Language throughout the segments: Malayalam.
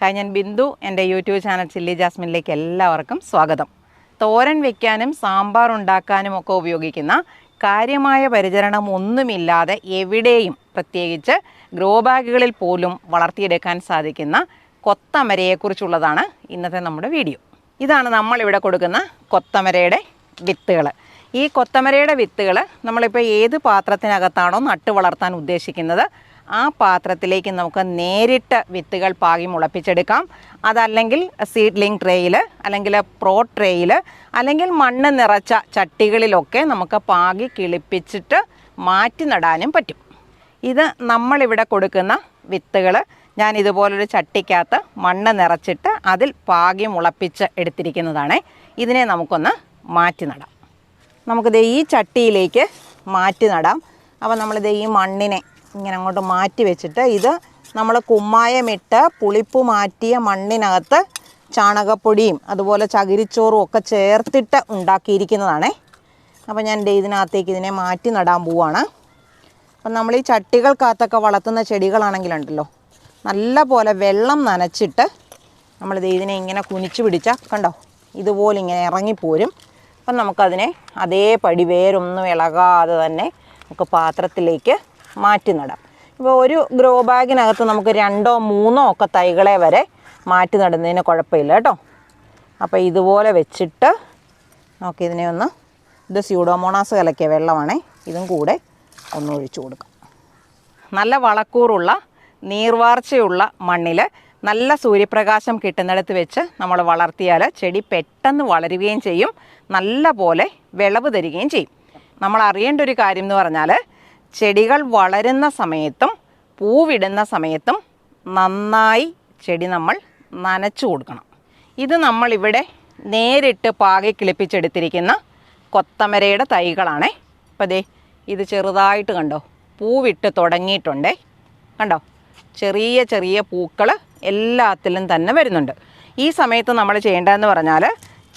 ഹായ് ഞാൻ ബിന്ദു എന്റെ യൂട്യൂബ് ചാനൽ ചില്ലി ജാസ്മിനിലേക്ക് എല്ലാവർക്കും സ്വാഗതം. തോരൻ വെക്കാനും സാമ്പാർ ഉണ്ടാക്കാനും ഒക്കെ ഉപയോഗിക്കുന്ന കാര്യമായ പരിചരണം ഒന്നുമില്ലാതെ എവിടെയും പ്രത്യേകിച്ച് ഗ്രോ ബാഗുകളിൽ പോലും വളർത്തിയെടുക്കാൻ സാധിക്കുന്ന കൊത്തമരയെക്കുറിച്ചുള്ളതാണ് ഇന്നത്തെ നമ്മുടെ വീഡിയോ. ഇതാണ് നമ്മളിവിടെ കൊടുക്കുന്ന കൊത്തമരയുടെ വിത്തുകൾ. ഈ കൊത്തമരയുടെ വിത്തുകൾ നമ്മളിപ്പോൾ ഏത് പാത്രത്തിനകത്താണോ നട്ട് വളർത്താൻ ഉദ്ദേശിക്കുന്നത് ആ പാത്രത്തിലേക്ക് നമുക്ക് നേരിട്ട് വിത്തുകൾ പാകി മുളപ്പിച്ചെടുക്കാം. അതല്ലെങ്കിൽ സീഡ്ലിംഗ് ട്രേയിൽ അല്ലെങ്കിൽ പ്രോ ട്രേയിൽ അല്ലെങ്കിൽ മണ്ണ് നിറച്ച ചട്ടികളിലൊക്കെ നമുക്ക് പാകി കിളിപ്പിച്ചിട്ട് മാറ്റി നടാനും പറ്റും. ഇത് നമ്മളിവിടെ കൊടുക്കുന്ന വിത്തുകൾ ഞാൻ ഇതുപോലൊരു ചട്ടിക്കകത്ത് മണ്ണ് നിറച്ചിട്ട് അതിൽ പാകി മുളപ്പിച്ച് എടുത്തിരിക്കുന്നതാണ്. ഇതിനെ നമുക്കൊന്ന് മാറ്റി നടാം. നമുക്കിത് ഈ ചട്ടിയിലേക്ക് മാറ്റി നടാം. അപ്പോൾ നമ്മളിത് ഈ മണ്ണിനെ ഇങ്ങനെ അങ്ങോട്ട് മാറ്റി വെച്ചിട്ട് ഇത് നമ്മൾ കുമ്മായമിട്ട് പുളിപ്പ് മാറ്റിയ മണ്ണിനകത്ത് ചാണകപ്പൊടിയും അതുപോലെ ചകിരിച്ചോറും ഒക്കെ ചേർത്തിട്ട് ഉണ്ടാക്കിയിരിക്കുന്നതാണേ. അപ്പോൾ ഞാൻ ഇതിനകത്തേക്ക് ഇതിനെ മാറ്റി നടാൻ പോവാണ്. അപ്പം നമ്മൾ ഈ ചട്ടികൾക്കകത്തൊക്കെ വളർത്തുന്ന ചെടികളാണെങ്കിലുണ്ടല്ലോ നല്ല പോലെ വെള്ളം നനച്ചിട്ട് നമ്മളിത് ഇതിനെ ഇങ്ങനെ കുനിച്ച് പിടിച്ചാൽ കണ്ടോ ഇതുപോലെ ഇങ്ങനെ ഇറങ്ങിപ്പോരും. അപ്പം നമുക്കതിനെ അതേപടി വേരൊന്നും ഇളകാതെ തന്നെ നമുക്ക് പാത്രത്തിലേക്ക് മാറ്റി നടാം. ഇപ്പോൾ ഒരു ഗ്രോ ബാഗിനകത്ത് നമുക്ക് രണ്ടോ മൂന്നോ ഒക്കെ തൈകളെ വരെ മാറ്റി നടുന്നതിന് കുഴപ്പമില്ല കേട്ടോ. അപ്പോൾ ഇതുപോലെ വെച്ചിട്ട് നമുക്ക് ഇതിനെ ഒന്ന് ഇത് സ്യൂഡോമോണാസ് കലക്കിയ വെള്ളമാണേ ഇതും കൂടെ ഒന്ന് ഒഴിച്ചു കൊടുക്കാം. നല്ല വളക്കൂറുള്ള നീർവാർച്ചയുള്ള മണ്ണിൽ നല്ല സൂര്യപ്രകാശം കിട്ടുന്നിടത്ത് വെച്ച് നമ്മൾ വളർത്തിയാൽ ചെടി പെട്ടെന്ന് വളരുകയും ചെയ്യും നല്ല പോലെ വിളവ് തരികയും ചെയ്യും. നമ്മൾ അറിയേണ്ട ഒരു കാര്യം എന്ന് പറഞ്ഞാൽ ചെടികൾ വളരുന്ന സമയത്തും പൂവിടുന്ന സമയത്തും നന്നായി ചെടി നമ്മൾ നനച്ചു കൊടുക്കണം. ഇത് നമ്മളിവിടെ നേരിട്ട് പാകി കിളിപ്പിച്ചെടുത്തിരിക്കുന്ന കൊത്തമരയുടെ തൈകളാണ്. അപ്പോൾ ദേ ഇത് ചെറുതായിട്ട് കണ്ടോ? പൂവിട്ട് തുടങ്ങിയിട്ടുണ്ടേ. കണ്ടോ? ചെറിയ ചെറിയ പൂക്കൾ എല്ലാത്തിലും തന്നെ വരുന്നുണ്ട്. ഈ സമയത്ത് നമ്മൾ ചെയ്യേണ്ടതെന്ന് പറഞ്ഞാൽ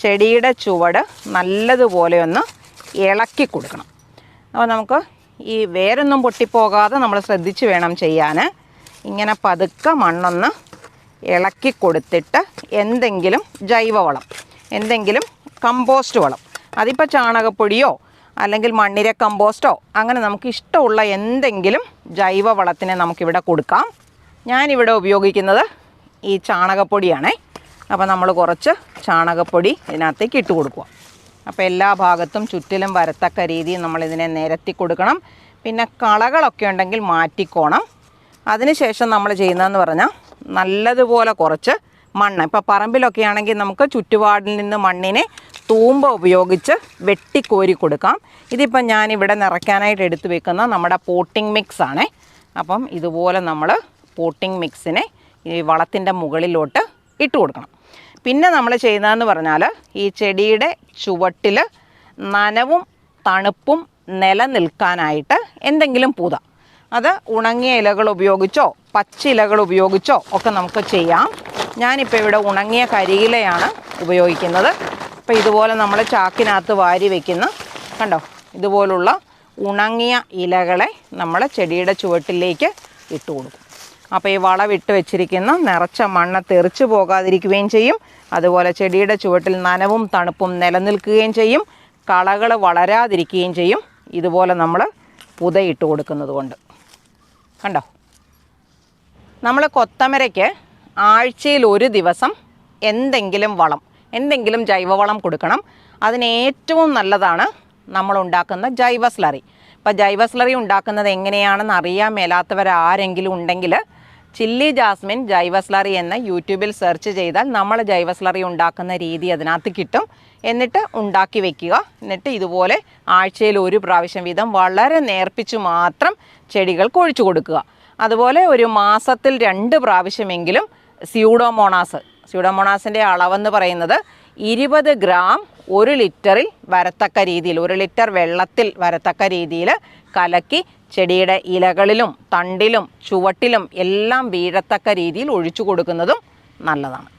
ചെടിയുടെ ചുവട് നല്ലതുപോലെ ഒന്ന് ഇളക്കി കൊടുക്കണം. അപ്പോൾ നമുക്ക് ഈ വേരൊന്നും പൊട്ടിപ്പോകാതെ നമ്മൾ ശ്രദ്ധിച്ച് വേണം ചെയ്യാൻ. ഇങ്ങനെ പതുക്കെ മണ്ണൊന്ന് ഇളക്കി കൊടുത്തിട്ട് എന്തെങ്കിലും ജൈവവളം എന്തെങ്കിലും കമ്പോസ്റ്റ് വളം. അതിപ്പോൾ ചാണകപ്പൊടിയോ അല്ലെങ്കിൽ മണ്ണിര കമ്പോസ്റ്റോ അങ്ങനെ നമുക്ക് ഇഷ്ടമുള്ള എന്തെങ്കിലും ജൈവവളത്തിനെ നമുക്കിവിടെ കൊടുക്കാം. ഞാനിവിടെ ഉപയോഗിക്കുന്നത് ഈ ചാണകപ്പൊടിയാണേ. അപ്പോൾ നമ്മൾ കുറച്ച് ചാണകപ്പൊടി ഇതിനകത്തേക്ക് ഇട്ട് കൊടുക്കുക. അപ്പോൾ എല്ലാ ഭാഗത്തും ചുറ്റിലും വരത്തക്ക രീതിയിൽ നമ്മളിതിനെ നിരത്തി കൊടുക്കണം. പിന്നെ കളകളൊക്കെ ഉണ്ടെങ്കിൽ മാറ്റിക്കോണം. അതിനുശേഷം നമ്മൾ ചെയ്യുന്നതെന്ന് പറഞ്ഞാൽ നല്ലതുപോലെ കുറച്ച് മണ്ണ്. ഇപ്പോൾ പറമ്പിലൊക്കെ ആണെങ്കിൽ നമുക്ക് ചുറ്റുപാടിൽ നിന്ന് മണ്ണിനെ തൂമ്പ ഉപയോഗിച്ച് വെട്ടിക്കോരി കൊടുക്കാം. ഇതിപ്പം ഞാൻ ഇവിടെ നിറയ്ക്കാനായിട്ട് എടുത്തു വെക്കുന്ന നമ്മുടെ പോട്ടിംഗ് മിക്സ് ആണേ. അപ്പം ഇതുപോലെ നമ്മൾ പോട്ടിംഗ് മിക്സിനെ ഈ വളത്തിന്റെ മുകളിലോട്ട് ഇട്ട് കൊടുക്കണം. പിന്നെ നമ്മൾ ചെയ്യുന്നതെന്ന് പറഞ്ഞാൽ ഈ ചെടിയുടെ ചുവട്ടിൽ നനവും തണുപ്പും നിലനിൽക്കാനായിട്ട് എന്തെങ്കിലും പൂത. അത് ഉണങ്ങിയ ഇലകൾ ഉപയോഗിച്ചോ പച്ചിലകൾ ഉപയോഗിച്ചോ ഒക്കെ നമുക്ക് ചെയ്യാം. ഞാനിപ്പോൾ ഇവിടെ ഉണങ്ങിയ കരിയിലയാണ് ഉപയോഗിക്കുന്നത്. അപ്പോൾ ഇതുപോലെ നമ്മൾ ചാക്കിനകത്ത് വാരി വയ്ക്കുന്ന കണ്ടോ? ഇതുപോലുള്ള ഉണങ്ങിയ ഇലകളെ നമ്മൾ ചെടിയുടെ ചുവട്ടിലേക്ക് ഇട്ട് കൊടുക്കും. അപ്പോൾ ഈ വളവിട്ട് വെച്ചിരിക്കുന്ന നിറച്ച മണ്ണ് തെറിച്ചു പോകാതിരിക്കുകയും ചെയ്യും. അതുപോലെ ചെടിയുടെ ചുവട്ടിൽ നനവും തണുപ്പും നിലനിൽക്കുകയും ചെയ്യും. കളകൾ വളരാതിരിക്കുകയും ചെയ്യും. ഇതുപോലെ നമ്മൾ പുതയിട്ട് കൊടുക്കുന്നത് കൊണ്ട്. കണ്ടോ? നമ്മൾ കൊത്തമരയ്ക്ക് ആഴ്ചയിൽ ഒരു ദിവസം എന്തെങ്കിലും വളം എന്തെങ്കിലും ജൈവവളം കൊടുക്കണം. അതിന് ഏറ്റവും നല്ലതാണ് നമ്മൾ ഉണ്ടാക്കുന്ന ജൈവ സ്ലറി. ഇപ്പോൾ ജൈവ സ്ലറി ഉണ്ടാക്കുന്നത് എങ്ങനെയാണെന്ന് അറിയാൻ മേലാത്തവരാരെങ്കിലും ഉണ്ടെങ്കിൽ ചില്ലി ജാസ്മിൻ ജൈവസ്ലറി എന്ന് യൂട്യൂബിൽ സെർച്ച് ചെയ്താൽ നമ്മൾ ജൈവസ്ലറി ഉണ്ടാക്കുന്ന രീതി അതിനകത്ത് കിട്ടും. എന്നിട്ട് ഉണ്ടാക്കി വെക്കുക. എന്നിട്ട് ഇതുപോലെ ആഴ്ചയിൽ ഒരു പ്രാവശ്യം വീതം വളരെ നേർപ്പിച്ച് മാത്രം ചെടികൾ ഒഴിച്ചു കൊടുക്കുക. അതുപോലെ ഒരു മാസത്തിൽ രണ്ട് പ്രാവശ്യമെങ്കിലും സ്യൂഡോമോണാസ് സ്യൂഡോമോണാസിന്റെ അളവെന്ന് പറയുന്നത് ഇരുപത് ഗ്രാം ഒരു ലിറ്ററിൽ വരത്തക്ക രീതിയിൽ ഒരു ലിറ്റർ വെള്ളത്തിൽ വരത്തക്ക രീതിയിൽ കലക്കി ചെടിയുടെ ഇലകളിലും തണ്ടിലും ചുവട്ടിലും എല്ലാം വീഴത്തക്ക രീതിയിൽ ഒഴിച്ചു കൊടുക്കുന്നതും നല്ലതാണ്.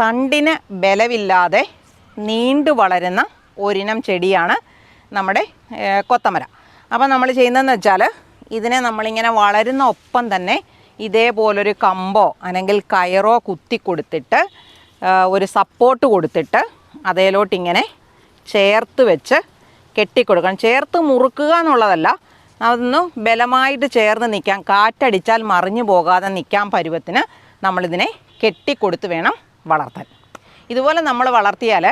തണ്ടിന് ബലമില്ലാതെ നീണ്ടു വളരുന്ന ഒരിനം ചെടിയാണ് നമ്മുടെ കൊത്തമര. അപ്പോൾ നമ്മൾ ചെയ്യുന്നതെന്ന് വെച്ചാൽ ഇതിനെ നമ്മളിങ്ങനെ വളരുന്ന ഒപ്പം തന്നെ ഇതേപോലൊരു കമ്പോ അല്ലെങ്കിൽ കയറോ കുത്തി കൊടുത്തിട്ട് ഒരു സപ്പോർട്ട് കൊടുത്തിട്ട് അതേലോട്ടിങ്ങനെ ചേർത്ത് വെച്ച് കെട്ടിക്കൊടുക്കണം. ചേർത്ത് മുറുക്കുക എന്നുള്ളതല്ല അതൊന്ന് ബലമായിട്ട് ചേർന്ന് നിൽക്കാൻ കാറ്റടിച്ചാൽ മറിഞ്ഞു പോകാതെ നിൽക്കാൻ പരുവത്തിന്. നമ്മളിതിനെ കെട്ടിക്കൊടുത്ത് വേണം വളർത്താൻ. ഇതുപോലെ നമ്മൾ വളർത്തിയാൽ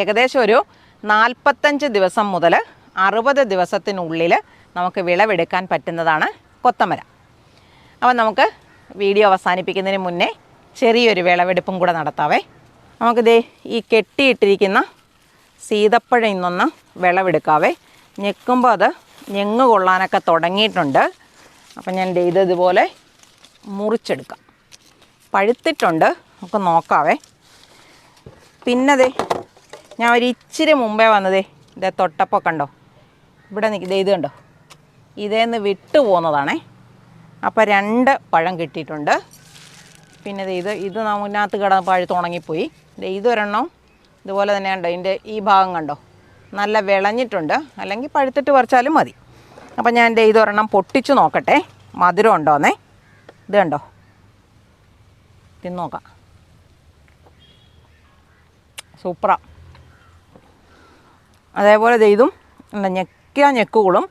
ഏകദേശം ഒരു നാൽപ്പത്തഞ്ച് ദിവസം മുതൽ അറുപത് ദിവസത്തിനുള്ളിൽ നമുക്ക് വിളവെടുക്കാൻ പറ്റുന്നതാണ് കൊത്തമര. അപ്പം നമുക്ക് വീഡിയോ അവസാനിപ്പിക്കുന്നതിന് മുന്നേ ചെറിയൊരു വിളവെടുപ്പും കൂടെ നടത്താവേ. നമുക്കിതേ ഈ കെട്ടിയിട്ടിരിക്കുന്ന സീതപ്പഴം ഇന്നൊന്ന് വിളവെടുക്കാവേ. ഞെക്കുമ്പോൾ അത് ഞെങ്ങ് കൊള്ളാനൊക്കെ തുടങ്ങിയിട്ടുണ്ട്. അപ്പം ഞാൻ ഇതുപോലെ മുറിച്ചെടുക്കാം. പഴുത്തിട്ടുണ്ട്. നമുക്ക് നോക്കാവേ. പിന്നെ ദേ ഞാൻ ഒരു ഇച്ചിരി മുമ്പേ വന്നതേ ഇതേ തൊട്ടപ്പോൾ കണ്ടോ? ഇവിടെ നിൽക്കുക ഇത് കണ്ടോ? ഇതേന്ന് വിട്ടു പോകുന്നതാണേ അപ്പോൾ രണ്ട് പഴം കിട്ടിയിട്ടുണ്ട്. പിന്നെ ഇത് ഇത് നമുക്കകത്ത് കിടന്ന് പഴുത്ത് ഉണങ്ങിപ്പോയി. ദേ ഇതൊരെണ്ണം ഇതുപോലെ തന്നെ കണ്ടോ? ഇതിന്റെ ഈ ഭാഗം കണ്ടോ? നല്ല വിളഞ്ഞിട്ടുണ്ട്. അല്ലെങ്കിൽ പഴുത്തിട്ട് പറിച്ചാലും മതി. അപ്പം ഞാൻ എന്റെ ഇതൊരെണ്ണം പൊട്ടിച്ച് നോക്കട്ടെ. മധുരം ഉണ്ടോന്നേ. ഇത് കണ്ടോ? തിന്നോക്കാം സൂപ്പറ. അതേപോലെ ചെയ്തും എന്താ ഞെക്കിയ ഞെക്കുകളും.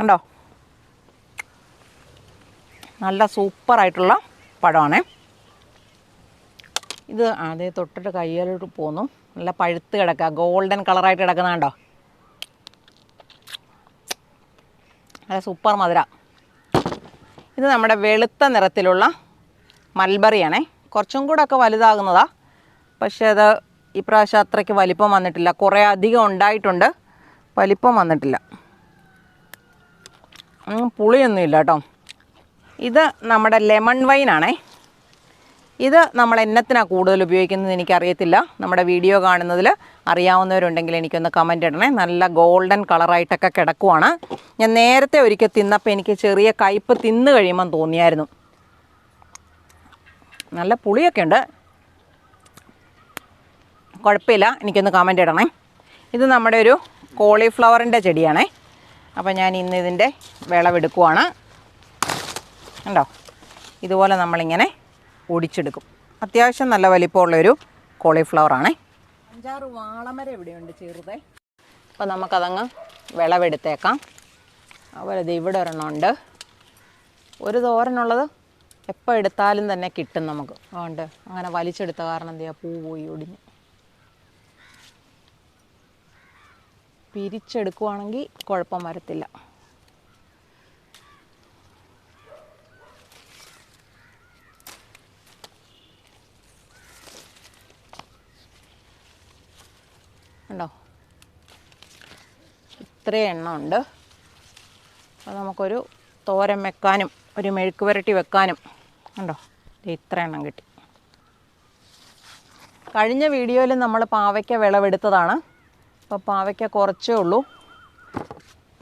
കണ്ടോ? നല്ല സൂപ്പറായിട്ടുള്ള പഴമാണേ ഇത് അതേ തൊട്ടിട്ട് കയ്യിലോട്ട് പോന്നു. നല്ല പഴുത്ത് കിടക്കുക. ഗോൾഡൻ കളറായിട്ട് കിടക്കുന്നതാണ്ടോ നല്ല സൂപ്പർ മധുര. ഇത് നമ്മുടെ വെളുത്ത നിറത്തിലുള്ള മൽബറിയാണേ. കുറച്ചും കൂടെ ഒക്കെ വലുതാകുന്നതാ. പക്ഷേ അത് ഇപ്രാവശ്യം അത്രയ്ക്ക് വലിപ്പം വന്നിട്ടില്ല. കുറേ അധികം ഉണ്ടായിട്ടുണ്ട്. വലിപ്പം വന്നിട്ടില്ല. പുളിയൊന്നുമില്ല കേട്ടോ. ഇത് നമ്മുടെ ലെമൺ വൈനാണേ. ഇത് നമ്മൾ എന്നത്തിനാണ് കൂടുതൽ ഉപയോഗിക്കുന്നത് എനിക്കറിയത്തില്ല. നമ്മുടെ വീഡിയോ കാണുന്നതിൽ അറിയാവുന്നവരുണ്ടെങ്കിൽ എനിക്കൊന്ന് കമന്റ് ഇടണേ. നല്ല ഗോൾഡൻ കളറായിട്ടൊക്കെ കിടക്കുവാണ്. ഞാൻ നേരത്തെ ഒരിക്കൽ തിന്നപ്പോൾ എനിക്ക് ചെറിയ കയ്പ്പ് തിന്ന് കഴിയുമ്പം തോന്നിയായിരുന്നു. നല്ല പുളിയൊക്കെ ഉണ്ട്. കുഴപ്പമില്ല. എനിക്കൊന്ന് കമന്റ് ഇടണേ. ഇത് നമ്മുടെ ഒരു കോളിഫ്ലവറിന്റെ ചെടിയാണേ. അപ്പോൾ ഞാൻ ഇന്ന് ഇതിന്റെ വിളവെടുക്കുവാണ്. കണ്ടോ? ഇതുപോലെ നമ്മളിങ്ങനെ ഒടിച്ചെടുക്കും അത്യാവശ്യം നല്ല വലിപ്പമുള്ളൊരു കോളിഫ്ലവർ ആണേ. അഞ്ചാറ് വാളമരം ഇവിടെയുണ്ട് ചെറുതേ. അപ്പോൾ നമുക്കതങ്ങ് വിളവെടുത്തേക്കാം. അതുപോലെ ഇത് ഇവിടെ ഒരെണ്ണം ഉണ്ട്. ഒരു തോരനുള്ളത് എപ്പോൾ എടുത്താലും തന്നെ കിട്ടും നമുക്ക്. അതുകൊണ്ട് അങ്ങനെ വലിച്ചെടുത്ത കാരണം എന്താ ചെയ്യുക പൂ പോയി ഒടിഞ്ഞ്. പിരിച്ചെടുക്കുവാണെങ്കിൽ കുഴപ്പം വരത്തില്ല. ഉണ്ടോ ഇത്രയും എണ്ണ ഉണ്ട്. അപ്പോൾ നമുക്കൊരു തോരൻ വെക്കാനും ഒരു മെഴുക്ക് പുരട്ടി വെക്കാനും. കണ്ടോ? ഇത്ര എണ്ണം കിട്ടി. കഴിഞ്ഞ വീഡിയോയിൽ നമ്മൾ പാവയ്ക്ക വിളവെടുത്തതാണ്. അപ്പോൾ പാവയ്ക്ക കുറച്ചേ ഉള്ളൂ.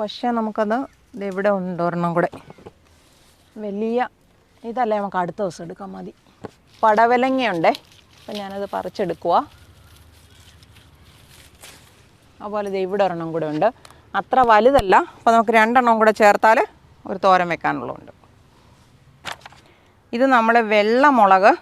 പക്ഷേ നമുക്കത് ഇവിടെ ഉണ്ട് ഒരെണ്ണം കൂടെ. വലിയ ഇതല്ലേ നമുക്ക് അടുത്ത ദിവസം എടുക്കാൻ മതി. പടവലങ്ങയുണ്ടേ. അപ്പം ഞാനത് പറിച്ചെടുക്കുക അതുപോലെ ഇത് ഇവിടെ ഒരെണ്ണം കൂടെ ഉണ്ട്. അത്ര വലുതല്ല. അപ്പോൾ നമുക്ക് രണ്ടെണ്ണം കൂടെ ചേർത്താൽ ഒരു തോരൻ വെക്കാനുള്ളതുണ്ട്. ഇത് നമ്മൾ വെള്ളമുളക്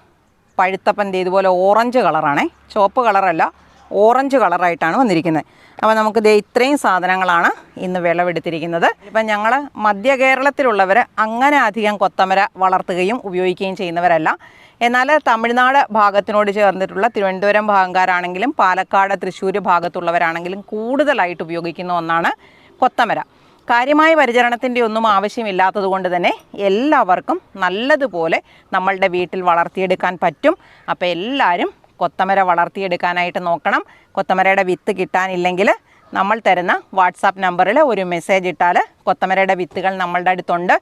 പഴുത്തപ്പന്റെ ഇതുപോലെ ഓറഞ്ച് കളറാണേ. ചുവപ്പ് കളറല്ല. ഓറഞ്ച് കളറായിട്ടാണ് വന്നിരിക്കുന്നത്. അപ്പോൾ നമുക്ക് ദേ ഇത്രയും സാധനങ്ങളാണ് ഇന്ന് വിളവെടുത്തിരിക്കുന്നത്. ഇപ്പം ഞങ്ങൾ മധ്യ കേരളത്തിലുള്ളവർ അങ്ങനെ അധികം കൊത്തമര വളർത്തുകയും ഉപയോഗിക്കുകയും ചെയ്യുന്നവരല്ല. എന്നാൽ തമിഴ്നാട് ഭാഗത്തിനോട് ചേർന്നിട്ടുള്ള തിരുവനന്തപുരം ഭാഗക്കാരാണെങ്കിലും പാലക്കാട് തൃശ്ശൂർ ഭാഗത്തുള്ളവരാണെങ്കിലും കൂടുതലായിട്ട് ഉപയോഗിക്കുന്ന ഒന്നാണ് കൊത്തമര. കാര്യമായ പരിചരണത്തിന്റെ ഒന്നും ആവശ്യമില്ലാത്തത് കൊണ്ട് തന്നെ എല്ലാവർക്കും നല്ലതുപോലെ നമ്മളുടെ വീട്ടിൽ വളർത്തിയെടുക്കാൻ പറ്റും. അപ്പോൾ എല്ലാവരും കൊത്തമര വളർത്തിയെടുക്കാനായിട്ട് നോക്കണം. കൊത്തമരയുടെ വിത്ത് കിട്ടാനില്ലെങ്കിൽ നമ്മൾ തരുന്ന വാട്സാപ്പ് നമ്പറിൽ ഒരു മെസ്സേജ് ഇട്ടാൽ കൊത്തമരയുടെ വിത്തുകൾ നമ്മളുടെ അടുത്തുണ്ട്.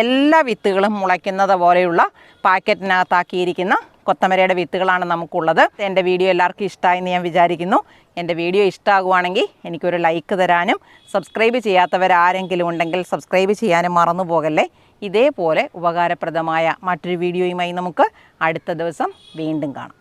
എല്ലാ വിത്തുകളും മുളയ്ക്കുന്നത് പോലെയുള്ള പാക്കറ്റിനകത്താക്കിയിരിക്കുന്ന കൊത്തമരയുടെ വിത്തുകളാണ് നമുക്കുള്ളത്. എന്റെ വീഡിയോ എല്ലാവർക്കും ഇഷ്ടമായി എന്ന് ഞാൻ വിചാരിക്കുന്നു. എന്റെ വീഡിയോ ഇഷ്ടമാകുവാണെങ്കിൽ എനിക്കൊരു ലൈക്ക് തരാനും സബ്സ്ക്രൈബ് ചെയ്യാത്തവരാരെങ്കിലും ഉണ്ടെങ്കിൽ സബ്സ്ക്രൈബ് ചെയ്യാനും മറന്നു പോകല്ലേ? ഇതേപോലെ ഉപകാരപ്രദമായ മറ്റൊരു വീഡിയോയുമായി നമുക്ക് അടുത്ത ദിവസം വീണ്ടും കാണാം.